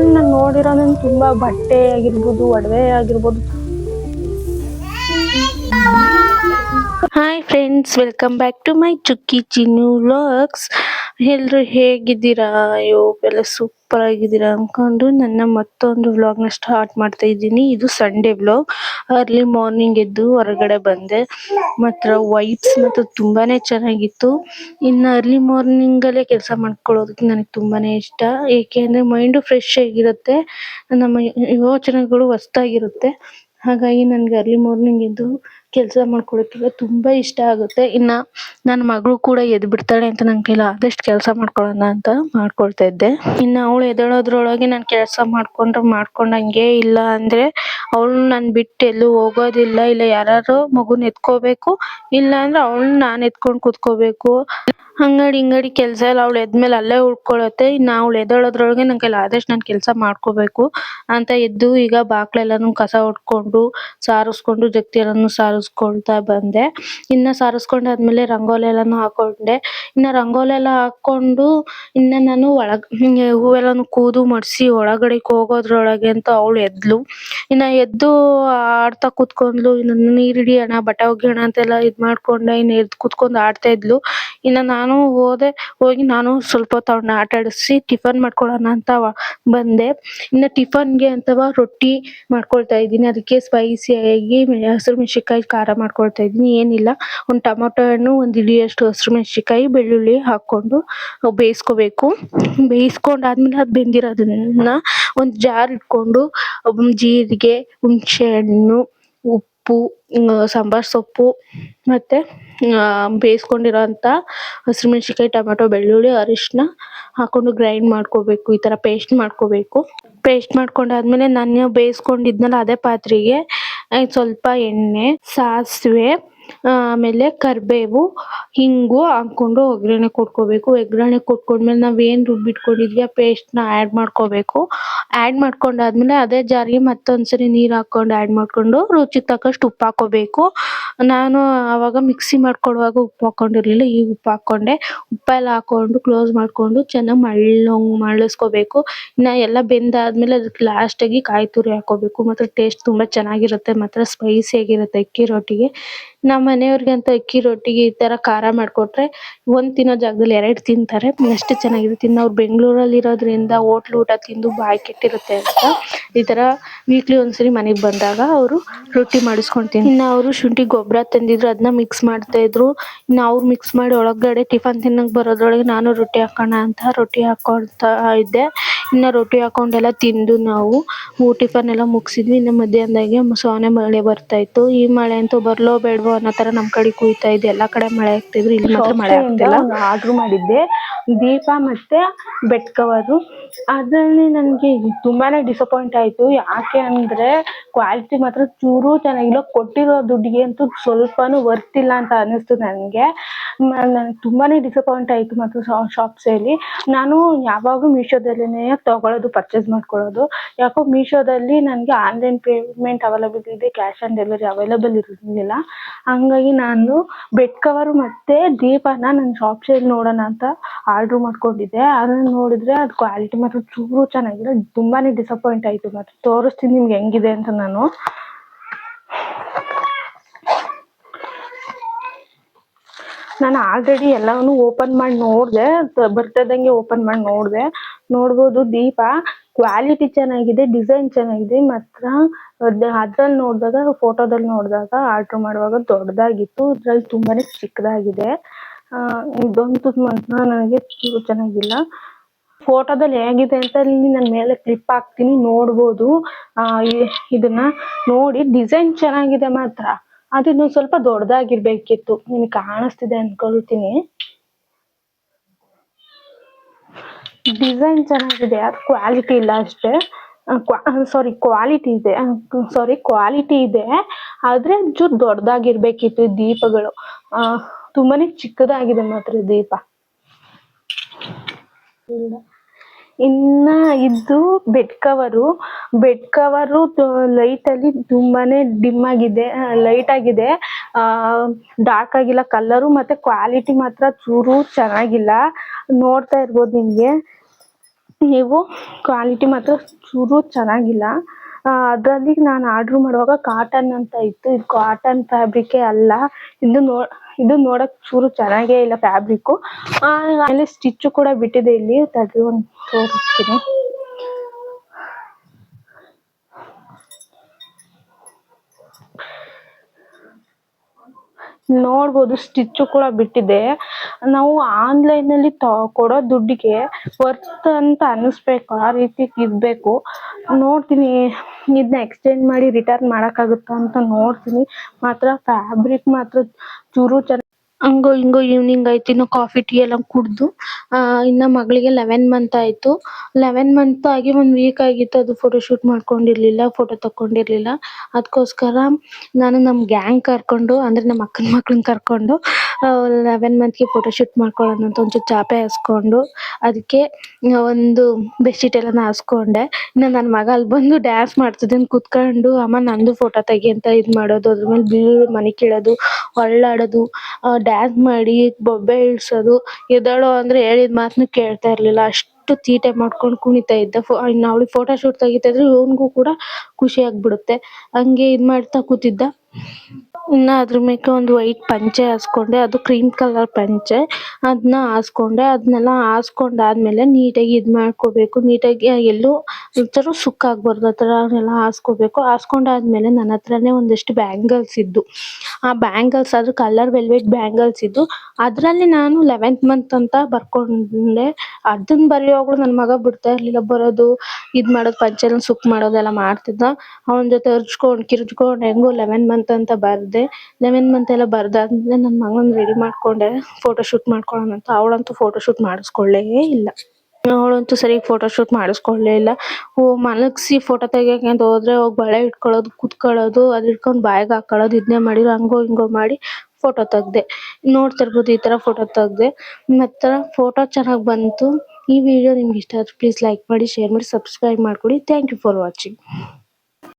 ಅಲ್ಲಿ ನಾನು ನೋಡಿರೋ ನನ್ ತುಂಬಾ ಬಟ್ಟೆ ಆಗಿರ್ಬೋದು, ಒಡವೆ ಆಗಿರ್ಬೋದು. Hi friends welcome back to my Chukki Chinnu vlogs ಎಲ್ಲರೂ ಹೇಗಿದ್ದೀರಾ? ಅಯ್ಯೋ ಎಲ್ಲ ಸೂಪರ್ ಆಗಿದ್ದೀರಾ ಅನ್ಕೊಂಡು ನನ್ನ ಮತ್ತೊಂದು ವ್ಲಾಗ್ನ ಸ್ಟಾರ್ಟ್ ಮಾಡ್ತಾ ಇದ್ದೀನಿ. ಇದು ಸಂಡೇ ವ್ಲಾಗ್ ಅರ್ಲಿ ಮಾರ್ನಿಂಗ್ ಎದ್ದು ಹೊರಗಡೆ ಬಂದೆ. ಮಾತ್ರ ವೈಬ್ಸ್ ಮತ್ತು ತುಂಬಾನೇ ಚೆನ್ನಾಗಿತ್ತು. ಇನ್ನು ಅರ್ಲಿ ಮಾರ್ನಿಂಗ್ ಅಲ್ಲೇ ಕೆಲಸ ಮಾಡ್ಕೊಳ್ಳೋದಕ್ಕೆ ನನಗೆ ತುಂಬಾನೇ ಇಷ್ಟ. ಏಕೆಂದ್ರೆ ಮೈಂಡು ಫ್ರೆಶ್ ಆಗಿರುತ್ತೆ. ನಮ್ಮ ಯೋಚನೆಗಳು ಹೊಸದಾಗಿರುತ್ತೆ ಹಾಗಾಗಿ ನನಗೆ ಅರ್ಲಿ ಮಾರ್ನಿಂಗ್ ಎದ್ದು ಕೆಲಸ ಮಾಡ್ಕೊಳ್ಳೋಕೆಲ್ಲ ತುಂಬಾ ಇಷ್ಟ ಆಗುತ್ತೆ. ಇನ್ನ ನನ್ನ ಮಗಳು ಕೂಡ ಎದ್ದು ಬಿಡ್ತಾಳೆ ಅಂತ ನನ್ ಕೈಲಿ ಆದಷ್ಟು ಕೆಲಸ ಮಾಡ್ಕೊಳ್ಳೋಣ ಅಂತ ಮಾಡ್ಕೊಳ್ತಾ ಇದ್ದೆ. ಇನ್ನ ಅವಳು ಎದ್ದೇಳೋದ್ರೊಳಗೆ ನಾನು ಕೆಲಸ ಮಾಡ್ಕೊಂಡ್ರೆ ಮಾಡ್ಕೊಂಡಂಗೆ ಇಲ್ಲ ಅಂದ್ರೆ ಅವಳು ನನ್ ಬಿಟ್ಟು ಎಲ್ಲೂ ಹೋಗೋದಿಲ್ಲ. ಇಲ್ಲ ಯಾರಾದ್ರು ಮಗುನ ಎತ್ಕೋಬೇಕು ಇಲ್ಲ ಅಂದ್ರೆ ಅವಳನ್ನ ನಾನ್ ಎತ್ಕೊಂಡ್ ಕೂತ್ಕೋಬೇಕು. ಹಂಗಡಿ ಇಂಗಡಿ ಕೆಲಸ ಎಲ್ಲ ಅವಳು ಎದ್ಮೇಲೆ ಅಲ್ಲೇ ಉಳ್ಕೊಳ್ಳುತ್ತೆ ಇನ್ನ ಅವಳು ಎದ್ದೇಳೋದ್ರೊಳಗೆ ನನ್ನ ಕೈಲಿ, ಆದಷ್ಟು ನಾನು ಕೆಲಸ ಮಾಡ್ಕೋಬೇಕು. ಅಂತ ಎದ್ದು ಈಗ ಬಾಕ್ಲೆಲ್ಲಾನು ಕಸ ಹೊಡ್ಕೊಂಡು ಸಾರಿಸ್ಕೊಂಡು ಜಗ್ತಿ ಎಲ್ಲಾನು ಸಾರಿಸ್ಕೊಳ್ತಾ ಬಂದೆ. ಇನ್ನ ಸಾರಿಸ್ಕೊಂಡಾದ್ಮೇಲೆ ರಂಗೋಲಿ ಎಲ್ಲಾನು ಹಾಕೊಂಡೆ. ಇನ್ನ ರಂಗೋಲಿ ಎಲ್ಲ ಹಾಕೊಂಡು ಇನ್ನ ನಾನು ಒಳಗ್ ಹೂವೆಲ್ಲಾನು ಕೂದು ಮಡಿಸಿ ಒಳಗಡೆಗೆ ಹೋಗೋದ್ರೊಳಗೆ ಅಂತ ಅವಳು ಎದ್ಲು. ಇನ್ನ ಎದ್ದು ಆಡ್ತಾ ಕುತ್ಕೊಂಡ್ಲು ಇನ್ನ ನೀರ್ ಹಿಡಿಯೋಣ ಬಟ್ಟೆ ಅಂತ ಅಂತೆಲ್ಲ ಇದ್ ಮಾಡ್ಕೊಂಡೆ ಇನ್ನ ಎದ್ದು ಕುತ್ಕೊಂಡು ಆಡ್ತಾ ಇದ್ಲು. ಇನ್ನ ನಾನು ಹೋದೆ, ಹೋಗಿ ನಾನು ಸ್ವಲ್ಪ ಹೊತ್ತು ಅವಳನ್ನ ಆಟ ಆಡಿಸಿ ಟಿಫನ್ ಮಾಡ್ಕೊಳ್ಳೋಣ ಅಂತ ಬಂದೆ. ಇನ್ನ ಟಿಫನ್ಗೆ ಅಂತವ ರೊಟ್ಟಿ ಮಾಡ್ಕೊಳ್ತಾ ಇದ್ದೀನಿ. ಅದಕ್ಕೆ ಸ್ಪೈಸಿ ಆಗಿ ಹಸಿರು ಮೆಣಸಿನಕಾಯಿ ಖಾರ ಮಾಡ್ಕೊಳ್ತಾ ಇದ್ದೀನಿ. ಏನಿಲ್ಲ, ಒಂದು ಟೊಮೊಟೊ ಹಣ್ಣು, ಒಂದು ಹಿಡಿಯಷ್ಟು ಹಸಿರು ಮೆಣಸಿನಕಾಯಿ, ಬೆಳ್ಳುಳ್ಳಿ ಹಾಕೊಂಡು ಬೇಯಿಸ್ಕೋಬೇಕು. ಬೇಯಿಸ್ಕೊಂಡ್ ಆದ್ಮೇಲೆ ಅದ್ ಬೆಂದಿರೋದನ್ನ ಒಂದು ಜಾರ್ ಇಟ್ಕೊಂಡು ಜೀರಿಗೆ, ಹುಣಸೆ ಹಣ್ಣು, ಉಪ್ಪು ಸಾಂಬಾರ್ ಸೊಪ್ಪು ಮತ್ತೆ ಬೇಯಿಸ್ಕೊಂಡಿರೋಂತ ಹಸಿಮೆಣ್ಸಿನ್ಕಾಯಿ ಮೆಣಸಿನಕಾಯಿ ಟೊಮೆಟೊ, ಬೆಳ್ಳುಳ್ಳಿ ಅರಿಶಿನ ಹಾಕೊಂಡು ಗ್ರೈಂಡ್ ಮಾಡ್ಕೋಬೇಕು, ಈ ತರ ಪೇಸ್ಟ್ ಮಾಡ್ಕೋಬೇಕು. ಪೇಸ್ಟ್ ಮಾಡ್ಕೊಂಡಾದ್ಮೇಲೆ ನಾನು ಬೇಯಿಸ್ಕೊಂಡಿದ್ನಲ್ಲ ಅದೇ ಪಾತ್ರೆಗೆ ಸ್ವಲ್ಪ ಎಣ್ಣೆ, ಸಾಸಿವೆ, ಆಮೇಲೆ ಕರಿಬೇವು, ಹಿಂಗು ಹಾಕೊಂಡು ಒಗ್ಗರಣೆ ಕೊಟ್ಕೋಬೇಕು. ಒಗ್ಗರಣೆ ಕೊಟ್ಕೊಂಡ್ಮೇಲೆ ನಾವ್ ಏನ್ ರುಬ್ಬಿಟ್ಕೊಂಡಿದ್ವಿ ಆ ಪೇಸ್ಟ್ನ ಆಡ್ ಮಾಡ್ಕೋಬೇಕು. ಆಡ್ ಮಾಡ್ಕೊಂಡಾದ್ಮೇಲೆ ಅದೇ ಜಾರಿಗೆ ಮತ್ತೊಂದ್ಸರಿ ನೀರು ಹಾಕೊಂಡು ಆಡ್ ಮಾಡ್ಕೊಂಡು ರುಚಿಗೆ ತಕ್ಕಷ್ಟು ಉಪ್ಪು ಹಾಕೋಬೇಕು. ನಾನು ಅವಾಗ ಮಿಕ್ಸಿ ಮಾಡ್ಕೊಳ್ಳುವಾಗ ಉಪ್ಪು ಹಾಕೊಂಡಿರ್ಲಿಲ್ಲ, ಈಗ ಉಪ್ಪು ಹಾಕೊಂಡೆ ಉಪ್ಪೆಲ್ಲ ಹಾಕೊಂಡು ಕ್ಲೋಸ್ ಮಾಡ್ಕೊಂಡು ಚೆನ್ನಾಗಿ ಮಳ್ಳಂಗ್ ಮಳ್ಳಿಸ್ಕೋಬೇಕು ಇನ್ನ ಎಲ್ಲ ಬೆಂದಾದ್ಮೇಲೆ ಅದಕ್ಕೆ ಲಾಸ್ಟ್ ಆಗಿ ಕಾಯಿ ತುರಿ ಹಾಕೋಬೇಕು. ಮಾತ್ರ ಟೇಸ್ಟ್ ತುಂಬಾ ಚೆನ್ನಾಗಿರುತ್ತೆ, ಮಾತ್ರ ಸ್ಪೈಸಿ ಆಗಿರುತ್ತೆ ಅಕ್ಕಿ ರೊಟ್ಟಿಗೆ. ನಮ್ಮನೆಯವರಿಗೆ ಅಂತ ಅಕ್ಕಿ ರೊಟ್ಟಿಗೆ ಈ ತರ ಖಾರ ಮಾಡಿಕೊಟ್ರೆ ಒಂದ್ ತಿನ್ನೋ ಜಾಗದಲ್ಲಿ ಎರಡು ತಿಂತಾರೆ. ಅಷ್ಟು ಚೆನ್ನಾಗಿರುತ್ತೆ ಇನ್ನು ಅವ್ರು ಬೆಂಗಳೂರಲ್ಲಿ ಇರೋದ್ರಿಂದ ಹೋಟ್ಲು ಊಟ ತಿಂದು ಬಾಯಿ ಕೆಟ್ಟಿರುತ್ತೆ ಅಂತ ಈ ತರ ವೀಕ್ಲಿ ಒಂದ್ಸರಿ ಮನೆಗೆ ಬಂದಾಗ ಅವರು ರೊಟ್ಟಿ ಮಾಡಿಸ್ಕೊಂಡ್ ತಿನ್ ಇನ್ನ ಅವರು ಶುಂಠಿ ಗೊಬ್ಬರ ತಂದಿದ್ರು ಅದನ್ನ ಮಿಕ್ಸ್ ಮಾಡ್ತಾ ಇದ್ರು. ಇನ್ನು ಅವ್ರು ಮಿಕ್ಸ್ ಮಾಡಿ ಒಳಗಡೆ ಟಿಫನ್ ತಿನ್ನಕ್ ಬರೋದ್ರೊಳಗೆ ನಾನು ರೊಟ್ಟಿ ಹಾಕೋಣ ಅಂತ ರೊಟ್ಟಿ ಹಾಕೊಳ್ತಾ ಇದ್ದೆ. ಇನ್ನ ರೊಟ್ಟಿ ಹಾಕೊಂಡೆಲ್ಲ ತಿಂದು ನಾವು ಟಿಫನ್ ಎಲ್ಲ ಮುಗಿಸಿದ್ವಿ. ಇನ್ನ ಮಧ್ಯಾಹ್ನದಾಗೆ ಸೋನೆ ಮಳೆ ಬರ್ತಾ ಇತ್ತು. ಈ ಮಳೆ ಅಂತೂ ಬರ್ಲೋ ಬೇಡವೋ ಅನ್ನೋ ತರ ನಮ್ ಕಡೆ ಕುಯ್ತಾ ಇದೆ ಎಲ್ಲಾ ಕಡೆ ಮಳೆ ಆಗ್ತಿದ್ರು. ಇಲ್ಲಿ ಮಾತ್ರ ಮಳೆ ಆಗ್ತಿಲ್ಲ. ಆರ್ಡ್ರ್ ಮಾಡಿದ್ದೆ. ದೀಪ ಮತ್ತೆ ಬೆಡ್ ಕವರು ಅದರಲ್ಲಿ ನನಗೆ ತುಂಬಾನೇ ಡಿಸಪಾಯಿಂಟ್ ಆಯ್ತು. ಯಾಕೆ ಅಂದ್ರೆ ಕ್ವಾಲಿಟಿ ಮಾತ್ರ ಚೂರು ಚೆನ್ನಾಗಿಲ್ಲ. ಕೊಟ್ಟಿರೋ ದುಡ್ಡಿಗೆ ಅಂತೂ ಸ್ವಲ್ಪನೂ ವರ್ತ್ ಇಲ್ಲ ಅಂತ ಅನ್ನಿಸ್ತು ನನಗೆ. ನನ್ಗೆ ತುಂಬಾನೇ ಡಿಸಪಾಯಿಂಟ್ ಆಯಿತು ಮಾತ್ರ ಶಾಪ್ಸ್ ಅಲ್ಲಿ. ನಾನು ಯಾವಾಗಲೂ ಮೀಶೋದಲ್ಲೇ ತಗೊಳ್ಳೋದು ಪರ್ಚೇಸ್ ಮಾಡ್ಕೊಳ್ಳೋದು. ಯಾಕೋ ಮೀಶೋದಲ್ಲಿ ನನಗೆ ಆನ್ಲೈನ್ ಪೇಮೆಂಟ್ ಅವೈಲಬಲ್ ಇದೆ ಕ್ಯಾಶ್ ಆನ್ ಡೆಲಿವರಿ ಅವೈಲೇಬಲ್ ಇರಲಿಲ್ಲ. ಹಂಗಾಗಿ ನಾನು ಬೆಡ್ ಕವರ್ ಮತ್ತೆ ದೀಪನ ನನ್ನ ಶಾಪ್ಸ್ ಅಲ್ಲಿ ನೋಡೋಣ ಅಂತ ಆರ್ಡರ್ ಮಾಡ್ಕೊಂಡಿದ್ದೆ. ಅದನ್ನ ನೋಡಿದ್ರೆ ಅದು ಕ್ವಾಲಿಟಿ ಮಾತ್ರ ಚೂರು ಚೆನ್ನಾಗಿಲ್ಲ ತುಂಬಾನೇ ಡಿಸಪಾಯಿಂಟ್ ಆಯಿತು. ಮಾತ್ರ ತೋರಿಸ್ತೀನಿ ನಿಮ್ಗೆ ಹೆಂಗಿದೆ ಅಂತ ನಾನು. ನಾನು ಆಲ್ರೆಡಿ ಎಲ್ಲವನ್ನು ಓಪನ್ ಮಾಡಿ ನೋಡಿದೆ ಬರ್ತದಂಗೆ ಓಪನ್ ಮಾಡಿ ನೋಡಿದೆ. ನೋಡ್ಬೋದು ದೀಪ ಕ್ವಾಲಿಟಿ ಚೆನ್ನಾಗಿದೆ ಡಿಸೈನ್ ಚೆನ್ನಾಗಿದೆ. ಮಾತ್ರ ಅದ್ರಲ್ಲಿ ನೋಡಿದಾಗ ಫೋಟೋದಲ್ಲಿ ನೋಡಿದಾಗ ಆರ್ಡರ್ ಮಾಡುವಾಗ ದೊಡ್ಡದಾಗಿತ್ತು. ಇದ್ರಲ್ಲಿ ತುಂಬಾನೇ ಚಿಕ್ಕದಾಗಿದೆ. ಇದೊಂದು ಮಾತ್ರ ನನಗೆ ಚೆನ್ನಾಗಿಲ್ಲ. ಫೋಟೋದಲ್ಲಿ ಹೇಗಿದೆ ಅಂತ ಇಲ್ಲಿ ನನ್ನ ಮೇಲೆ ಕ್ಲಿಪ್ ಹಾಕ್ತೀನಿ, ನೋಡ್ಬೋದು. ಇದನ್ನ ನೋಡಿ ಡಿಸೈನ್ ಚೆನ್ನಾಗಿದೆ ಮಾತ್ರ. ಅದು ಇನ್ನೊಂದ್ ಸ್ವಲ್ಪ ದೊಡ್ಡದಾಗಿರ್ಬೇಕಿತ್ತು. ನಿಮ್ಗೆ ಕಾಣಿಸ್ತಿದೆ ಅನ್ಕೊಳ್ತೀನಿ. ಡಿಸೈನ್ ಚೆನ್ನಾಗಿದೆ. ಅದು ಕ್ವಾಲಿಟಿ ಇಲ್ಲ ಅಷ್ಟೇ. ಸಾರಿ ಕ್ವಾಲಿಟಿ ಇದೆ. ಸಾರಿ ಕ್ವಾಲಿಟಿ ಇದೆ. ಆದ್ರೆ ಒಂಚೂರು ದೊಡ್ಡದಾಗಿರ್ಬೇಕಿತ್ತು ದೀಪಗಳು. ತುಂಬಾನೇ ಚಿಕ್ಕದಾಗಿದೆ ಮಾತ್ರ ದೀಪ. ಇನ್ನ ಇದು bed cover bed cover light ಅಲ್ಲಿ ತುಂಬಾನೇ ಡಿಮ್ ಆಗಿದೆ ಲೈಟ್ ಆಗಿದೆ. ಡಾರ್ಕ್ ಆಗಿಲ್ಲ ಕಲರ್ ಮತ್ತೆ ಕ್ವಾಲಿಟಿ ಮಾತ್ರ ಚೂರು ಚೆನ್ನಾಗಿಲ್ಲ. ನೋಡ್ತಾ ಇರ್ಬೋದು ನಿಮ್ಗೆ. ನೀವು ಕ್ವಾಲಿಟಿ ಮಾತ್ರ ಚೂರು ಚೆನ್ನಾಗಿಲ್ಲ. ಅದರಲ್ಲಿ ನಾನು ಆರ್ಡರ್ ಮಾಡುವಾಗ ಕಾಟನ್ ಅಂತ ಇತ್ತು. ಇದು ಕಾಟನ್ ಫ್ಯಾಬ್ರಿಕ್ಕೇ ಅಲ್ಲ. ಇದು ನೋ, ಇದು ನೋಡಕ್ ಚೂರು ಚೆನ್ನಾಗೇ ಇಲ್ಲ ಫ್ಯಾಬ್ರಿಕ್ಕು ಆಮೇಲೆ ಸ್ಟಿಚ್ ಕೂಡ ಬಿಟ್ಟಿದೆ ಇಲ್ಲಿ. ತೆಗೆದು ಒಂದು ತೋರಿಸ್ತೀನಿ. ನೋಡ್ಬೋದು ಸ್ಟಿಚ್ಚು ಕೂಡ ಬಿಟ್ಟಿದೆ. ನಾವು ಆನ್ಲೈನ್ ಅಲ್ಲಿ ತ, ಕೊಡೋ ದುಡ್ಡಿಗೆ ವರ್ತ್ ಅಂತ ಅನ್ನಿಸ್ಬೇಕು, ಆ ರೀತಿ ಇರಬೇಕು. ನೋಡ್ತೀನಿ ಇದನ್ನ ಎಕ್ಸ್ಚೇಂಜ್ ಮಾಡಿ ರಿಟರ್ನ್ ಮಾಡಕ್ಕಾಗುತ್ತಾ ಅಂತ ನೋಡ್ತೀನಿ. ಮಾತ್ರ ಫ್ಯಾಬ್ರಿಕ್ ಮಾತ್ರ ಚೂರು ಚೆನ್ನಾಗಿ ಹಂಗೋ, ಹಿಂಗೋ ಈವ್ನಿಂಗ್ ಆಯ್ತು, ಇನ್ನು ಕಾಫಿ ಟೀ ಎಲ್ಲ ಕುಡ್ದು, ಆ, ಇನ್ನ ಮಗಳಿಗೆ ಲೆವೆನ್ ಮಂತ್ ಆಯ್ತು. ಲೆವೆನ್ ಮಂತ್ ಆಗಿ ಒಂದು ವೀಕ್ ಆಗಿತ್ತು, ಅದು ಫೋಟೋ ಶೂಟ್ ಮಾಡ್ಕೊಂಡಿರ್ಲಿಲ್ಲ ಫೋಟೋ ತಕೊಂಡಿರ್ಲಿಲ್ಲ ಅದಕ್ಕೋಸ್ಕರ ನಾನು ನಮ್ ಗ್ಯಾಂಗ್ ಕರ್ಕೊಂಡು, ಅಂದ್ರೆ ನಮ್ಮ ಅಕ್ಕನ ಮಕ್ಕಳನ್ನ ಕರ್ಕೊಂಡು ಲೆವೆನ್ ಮಂತ್ಗೆ ಫೋಟೋ ಶೂಟ್ ಮಾಡ್ಕೊಳ್ಳೋಣ ಅಂತ ಒಂಚೂರು ಚಾಪೆ ಹಾಸ್ಕೊಂಡು ಅದಕ್ಕೆ ಒಂದು ಬೆಡ್ಶೀಟ್ ಎಲ್ಲ ಹಾಸ್ಕೊಂಡೆ. ಇನ್ನ ನನ್ ಮಗ ಅಲ್ಲಿ ಬಂದು ಡ್ಯಾನ್ಸ್ ಮಾಡ್ತಿದ್ದಾನೆ, ಕುತ್ಕೊಂಡು, ಅಮ್ಮ ನಂದು ಫೋಟೋ ತೆಗಿ ಅಂತ ಇದ್ ಮಾಡೋದು, ಅದ್ರ ಮೇಲೆ ಬೀಳೋದು ಮನೆ ಕೀಳೋದು ಹೊಳ್ಳಾಡೋದು ಡ್ಯಾನ್ಸ್ ಮಾಡಿ, ಬೊಬ್ಬೆ ಇಳ್ಸೋದು, ಎದ್ದೇಳು ಅಂದ್ರೆ ಹೇಳಿದ ಮಾತನ್ನ ಕೇಳ್ತಾ ಇರ್ಲಿಲ್ಲ. ಅಷ್ಟು ತೀಟೆ ಮಾಡ್ಕೊಂಡು ಕುಣಿತಾ ಇದ್ದ ಇನ್ನ ಅವ್ಳಿಗೆ ಫೋಟೋ ಶೂಟ್ ತೆಗಿತಾ ಇದ್ರೆ ಇವನ್ಗೂ ಕೂಡ ಖುಷಿ ಆಗ್ಬಿಡುತ್ತೆ. ಹಂಗೆ ಇದ್ ಮಾಡ್ತಾ ಕೂತಿದ್ದ. ಇನ್ನ ಅದ್ರ ಮೇಕೆ ಒಂದು ವೈಟ್ ಪಂಚೆ ಹಾಸ್ಕೊಂಡೆ, ಅದು ಕ್ರೀಮ್ ಕಲರ್ ಪಂಚೆ. ಅದನ್ನ ಹಾಸ್ಕೊಂಡೆ ಅದನ್ನೆಲ್ಲ ನೀಟ್ ನೀಟಾಗಿ ಇದ್ ಮಾಡ್ಕೋಬೇಕು. ನೀಟಾಗಿ ಎಲ್ಲೂ ಒಂಥರ ಸುಕ್ಕ್ ಆಗ್ಬಾರ್ದು, ಆ ತರ ಎಲ್ಲ ಹಾಸ್ಕೋಬೇಕು. ಹಾಸ್ಕೊಂಡಾದ್ಮೇಲೆ ನನ್ನ ಹತ್ರನೇ ಒಂದಿಷ್ಟು ಬ್ಯಾಂಗಲ್ಸ್ ಇದ್ದು. ಆ ಬ್ಯಾಂಗಲ್ಸ್ ಅದು ಕಲರ್ ವೆಲ್ವೆಟ್ ಬ್ಯಾಂಗಲ್ಸ್ ಇದ್ದು, ಅದ್ರಲ್ಲಿ ನಾನು ಲೆವೆಂತ್ ಮಂತ್ ಅಂತ ಬರ್ಕೊಂಡೆ. ಅದನ್ನ ಬರೆಯುವಾಗ್ಲೂ ನನ್ನ ಮಗ ಬಿಡ್ತಾ ಇರ್ಲಿಲ್ಲ, ಬರೋದು, ಇದ್ ಮಾಡೋದು, ಪಂಚೆನ ಸುಕ್ ಮಾಡೋದೆಲ್ಲ ಮಾಡ್ತಿದ್ದ. ಅವನ ಜೊತೆ ಕಿರ್ಚ್ಕೊಂಡ್ ಹೆಂಗೋ ಲೆವೆನ್ ಮಂತ್ ಅಂತ ಬರ್ದೆ. ಲೆವೆನ್ ಮಂತ್ ಎಲ್ಲ ಬರ್ದಾದ್ಮೇಲೆ ನನ್ ಮಗನ್ ರೆಡಿ ಮಾಡ್ಕೊಂಡೆ. ಫೋಟೋ ಶೂಟ್ ಮಾಡ್ಕೊಳ್ಳೋಣ ಅಂತ. ಅವಳಂತೂ ಫೋಟೋ ಶೂಟ್ ಮಾಡಿಸ್ಕೊಳ್ಳೇ ಇಲ್ಲ. ಅವಳಂತೂ ಸರಿಯಾಗಿ ಫೋಟೋ ಶೂಟ್ ಮಾಡಿಸ್ಕೊಳ್ಳೇ ಇಲ್ಲ. ಓ, ಮಲಗ್ಸಿ ಫೋಟೋ ತೆಗಿಯಕ್ಕೆ ಅಂತ ಹೋದ್ರೆ ಹೋಗಿ ಬಳೆ ಇಟ್ಕೊಳ್ಳೋದು, ಕುತ್ಕೊಳ್ಳೋದು, ಅದ್ ಇಟ್ಕೊಂಡು ಬಾಯಿಗೆ ಹಾಕೊಳ್ಳೋದು ಇದನ್ನೇ ಮಾಡಿದ್ರು ಹಂಗೋ ಹಿಂಗೋ ಮಾಡಿ ಫೋಟೋ ತೆಗ್ದೆ. ನೋಡ್ತಿರ್ಬೋದು ಈ ತರ ಫೋಟೋ ತೆಗ್ದೆ. ಮತ್ತ ಫೋಟೋ ಚೆನ್ನಾಗ್ ಬಂತು. ಈ ವಿಡಿಯೋ ನಿಮ್ಗೆ ಇಷ್ಟ ಆದ್ರೆ ಪ್ಲೀಸ್ ಲೈಕ್ ಮಾಡಿ ಶೇರ್ ಮಾಡಿ ಸಬ್ಸ್ಕ್ರೈಬ್ ಮಾಡ್ಕೊಡಿ. Thank you for watching